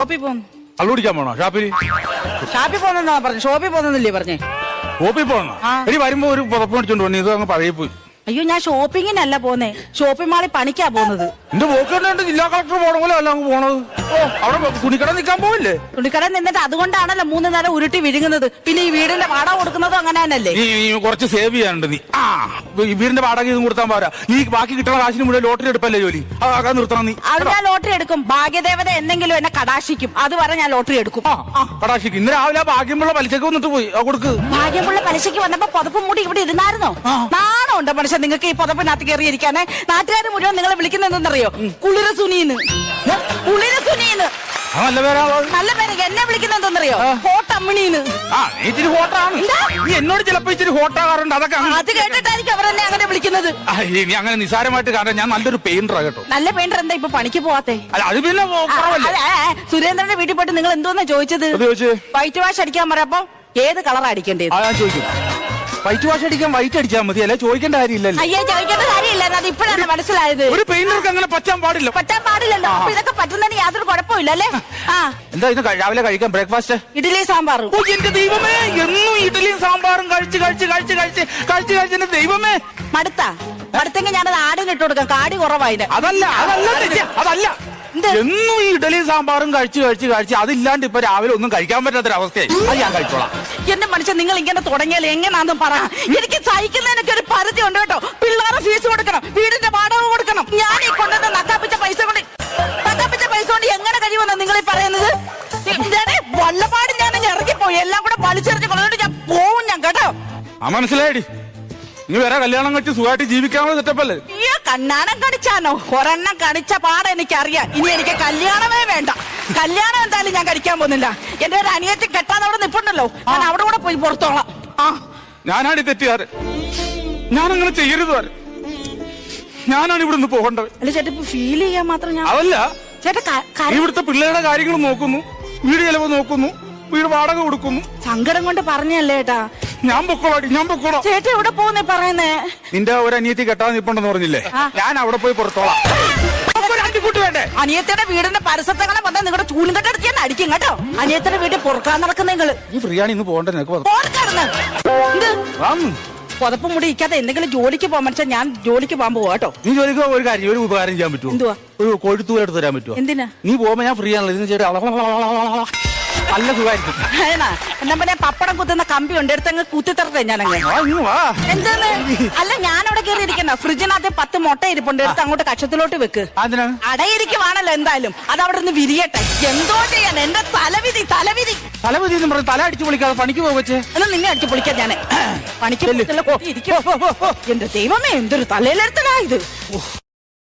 ഷോപ്പിൽ കുടിക്കാൻ പോണോ? ഷാപ്പിൽ? ഷാപ്പിൽ പോന്നെന്നാ പറഞ്ഞു. ഷോപ്പിൽ പോന്നില്ലേ പറഞ്ഞേ. ഷോപ്പിൽ പോണോ. ഇനി വരുമ്പോ ഒരു പുറപ്പ് മേടിച്ചോണ്ട് പോണി ഇത് അങ്ങ് പഴയ പോയി അയ്യോ ഞാൻ ഷോപ്പിങ്ങിനല്ല പോന്നേ. ഷോപ്പിംഗ് മാളിൽ പണിക്കാ പോകുന്നത് എന്റെ പോക്കുണ്ട് ജില്ലാ കളക്ടർ പോണ പോലെ അല്ല അങ്ങ് പോണത്. അവിടെ തുണിക്കട നിൽക്കാൻ പോവില്ലേ? തുണിക്കട നിന്നിട്ട് അതുകൊണ്ടാണല്ലോ മൂന്ന് നേരം ഉരുട്ടി വിഴുങ്ങുന്നത്. പിന്നെ ഈ വീടിന്റെ വാടക കൊടുക്കുന്നതും അങ്ങനെ തന്നെയല്ലേ നീ നീ കുറച്ച് സേവ് ചെയ്യാനുണ്ട് നീ. ആ ഈ വീടിന്റെ വാടക ഇതും കൊടുത്താൽ പോരാ. നീ ബാക്കി കിട്ടുന്ന കാശിന് മുഴുവൻ ലോട്ടറി എടുപ്പല്ലേ ജോലി? അതൊക്കെ നിർത്തണം നീ. അത് ഞാൻ ലോട്ടറി എടുക്കും. ഭാഗ്യദേവത എന്തെങ്കിലും എന്നെ കടാശിക്കും. അത് അതുവരെ ഞാൻ ലോട്ടറി എടുക്കും. ആ. കടാശിക്ക്. ഇന്ന് രാവിലെ ആ ഭാഗ്യമുള്ള പലിശക്ക് വന്നിട്ട് പോയി. ആ കൊടുക്ക്. ഭാഗ്യമുള്ള പലിശയ്ക്ക് വന്നപ്പോ പുതപ്പ് മൂടി ഇവിടെ ഇരുന്നായിരുന്നോ? നാണോ ഉണ്ട് മനുഷ്യൻ നിങ്ങൾക്ക് ഈ പുതപ്പിനകത്ത് കയറിയിരിക്കാനേ നാട്ടുകാർ മുഴുവൻ നിങ്ങളെ വിളിക്കുന്നത് എന്തെന്നറിയോ? കുളിര സുനീന്ന് കുളിര നല്ല പേരാ നല്ല പേര് എന്നെ വിളിക്കുന്നത് എന്തെന്നറിയോ ഹോട്ടമ്മിണീന്ന് ആ നീ ഇച്ചിരി ഹോട്ടാണ്. നീ എന്നോട് ചിലപ്പോ ഇച്ചിരി ഹോട്ടാകാറുണ്ട്. അതൊക്കെ അത് കേട്ടിട്ടായിരിക്കും അവരെന്നെ അങ്ങനെ വിളിക്കുന്നത്. ഇനി നീ അങ്ങനെ നിസാരമായിട്ട് കാരണം ഞാൻ നല്ലൊരു പെയിന്ററാ കേട്ടോ. നല്ല പെയിന്റർ എന്താ ഇപ്പൊ പണിക്ക് പോവാത്തെ? അത് പിന്നെ സുരേന്ദ്രന്റെ വീട്ടിൽ പോയിട്ട് നിങ്ങൾ എന്തോന്നാ ചോദിച്ചത്? വൈറ്റ് വാഷ് അടിക്കാൻ പറയപ്പോ ഏത് കളർ അടിക്കേണ്ടത്? വൈറ്റ് വാഷ് അടിക്കാൻ വൈറ്റ് അടിച്ചാൽ മതി അല്ലെ? ചോദിക്കേണ്ട കാര്യമില്ലല്ലോ. അയ്യോ ചോദിക്കേണ്ട കാര്യമില്ല അത് ഇപ്പോഴാണ് മനസ്സിലായത്. ഒരു പെയിന്റർക്ക് അങ്ങനെ പറ്റാൻ പാടില്ല. പറ്റാൻ പാടില്ലല്ലോ. അപ്പൊ ഇതൊക്കെ പറ്റുന്നതിന് യാതൊരു കുഴപ്പമില്ല അല്ലേ? ആ. എന്താ ഇന്ന് രാവിലെ കഴിക്കാൻ ബ്രേക്ക്ഫാസ്റ്റ്? ഇഡ്ഡലി സാമ്പാറും. ഓ എന്റെ ദൈവമേ എന്നും ഇഡലിയും സാമ്പാറും കഴിച്ച് കഴിച്ച് കഴിച്ച് കഴിച്ച് കഴിച്ച് കഴിച്ച് എന്റെ ദൈവമേ. മടുത്ത. മടുത്തെങ്കിൽ ഞാനത് ആടിന് ഇട്ട് കൊടുക്കാം. കാടി കുറവായിന് അതല്ല അതല്ല അതല്ല? എന്നും ഈ ഇഡലിയും സാമ്പാറും കഴിച്ച് കഴിച്ച് കഴിച്ച് അതില്ലാണ്ട് ഇപ്പൊ രാവിലെ ഒന്നും കഴിക്കാൻ പറ്റാത്തൊരവസ്ഥയായി. അത് ഞാൻ കഴിച്ചോളാം. എന്റെ മനുഷ്യൻ നിങ്ങൾ ഇങ്ങനെ തുടങ്ങിയാൽ എങ്ങനാന്നും പറ. എനിക്ക് സഹിക്കുന്നതിനൊക്കെ ഒരു പരിധി ഉണ്ട് കേട്ടോ. പിള്ളേരെ ഫീസ് കൊടുക്കണം വീടിന്റെ വാടക കൊടുക്കണം. ഞാൻ ഈ കൊണ്ടുവന്ന നക്കാപ്പിച്ച പൈസ കൊണ്ട് നക്കാപ്പിച്ച പൈസ കൊണ്ട് എങ്ങനെ കഴിയുമെന്നാ നിങ്ങൾ ഈ പറയുന്നത്? വല്ലപാട് ഞാൻ ഇറങ്ങിപ്പോയി. എല്ലാം കൂടെ വലിച്ചെറിഞ്ഞ് കൊണ്ടുകൊണ്ട് ഞാൻ പോവും ഞാൻ കേട്ടോ. ആ മനസ്സിലായിടി. നീ വേറെ കല്യാണം കഴിച്ച് സുഖമായിട്ട് ജീവിക്കാനുള്ള സെറ്റപ്പല്ലേ കണ്ണാനം കടിച്ചാണോ ഒരെണ്ണം കണിച്ച പാട് എനിക്കറിയാം. ഇനി എനിക്ക് കല്യാണമേ വേണ്ട. കല്യാണം എന്തായാലും ഞാൻ കഴിക്കാൻ പോകുന്നില്ല. എന്റെ ഒരു അനിയത്തി കെട്ടാൻ അവിടെ നിപ്പുണ്ടല്ലോ. ഞാൻ അവിടെ കൂടെ പോയി പുറത്തോളാം. ആ. ഞാനാണ് തെറ്റിയാറ് ഞാൻ അങ്ങനെ ചെയ്യരുത് ഞാനാണ് ഞാനാണ് നിന്ന് പോകേണ്ടത്. അല്ല ചേട്ടാ ഇപ്പൊ ഫീൽ ചെയ്യാൻ മാത്രം ഞാൻ അതല്ല. ചേട്ടാ ക- നീ കര- ഇവിടുത്തെ പിള്ളേരുടെ കാര്യങ്ങൾ നോക്കുന്നു. വീട് ചെലവ് നോക്കുന്നു. വീട് വാടക കൊടുക്കുന്നു. സങ്കടം കൊണ്ട് പറഞ്ഞല്ലേ ഏട്ടാ ഞാൻ പൊക്കോളാടി ഞാൻ പൊക്കോളാം. ചേട്ടാ എവിടെ പോകുന്നേ പറയുന്നേ? നിന്റെ ഒരു അനിയത്തി കെട്ടാൻ നിപ്പുണ്ടെന്ന് പറഞ്ഞില്ലേ? ഞാൻ അവിടെ പോയി പുറത്തോളാം. അനിയത്തിയുടെ വീടിന്റെ പരസ്യത്തെങ്ങനെ വന്നാൽ നിങ്ങളുടെ ചൂലും കെട്ടെടുത്ത് ഞാൻ അടിക്കും കേട്ടോ. അനിയത്തിന്റെ വീട്ടിൽ പൊറുക്കാൻ നടക്കുന്ന നിങ്ങൾ. ഈ ഫ്രീയാണ് ഇന്ന് പോകണ്ടേ. പുതപ്പ് മുടി ഇരിക്കാതെ എന്തെങ്കിലും ജോലിക്ക് പോകാൻ വെച്ചാൽ ഞാൻ ജോലിക്ക് പോകാൻ പോവാ കേട്ടോ. നീ ജോലിക്ക് ഒരു കാര്യം ഒരു ഉപകാരം ചെയ്യാൻ പറ്റുമോ എന്തുവാ? ഒരു കോഴിത്തൂര് എടുത്ത് തരാൻ പറ്റുമോ എന്തിനാ? നീ പോകുമ്പോ ഞാൻ ഫ്രീ ആണല്ലോ ഇതിന് ചേട്ടാ നല്ല സുഖമായിരിക്കും. എന്നാ പിന്നെ പപ്പടം കുത്തുന്ന കമ്പി ഉണ്ട് എടുത്തങ്ങ് കുത്തിത്തരട്ടെ ഞാൻ എന്താണ് അല്ല ഞാൻ അവിടെ കയറി ഇരിക്കണ്ട ഫ്രിഡ്ജിനകത്ത് പത്ത് മുട്ട ഇരിപ്പുണ്ട് എടുത്ത് അങ്ങോട്ട് കക്ഷത്തിലോട്ട് വെക്ക്. അടയിരിക്കുവാണല്ലോ എന്തായാലും. അത് അവിടെ നിന്ന് വിരിയട്ടെ. എന്തോ ചെയ്യാൻ? എന്റെ തലവിധി തലവിധി. തലവിധി എന്ന് പറഞ്ഞ് തല അടിച്ചു പൊളിക്കാതെ പണിക്ക് പോവച്ചേ എന്നാ നിന്നെ അടിച്ചു പൊളിക്കാൻ ഞാൻ പണിക്ക് പോകത്തില്ല, കുത്തി ഇരിക്കും. എന്റെ ദൈവമേ എന്തൊരു തലയിലെടുത്തനാ ഇത്.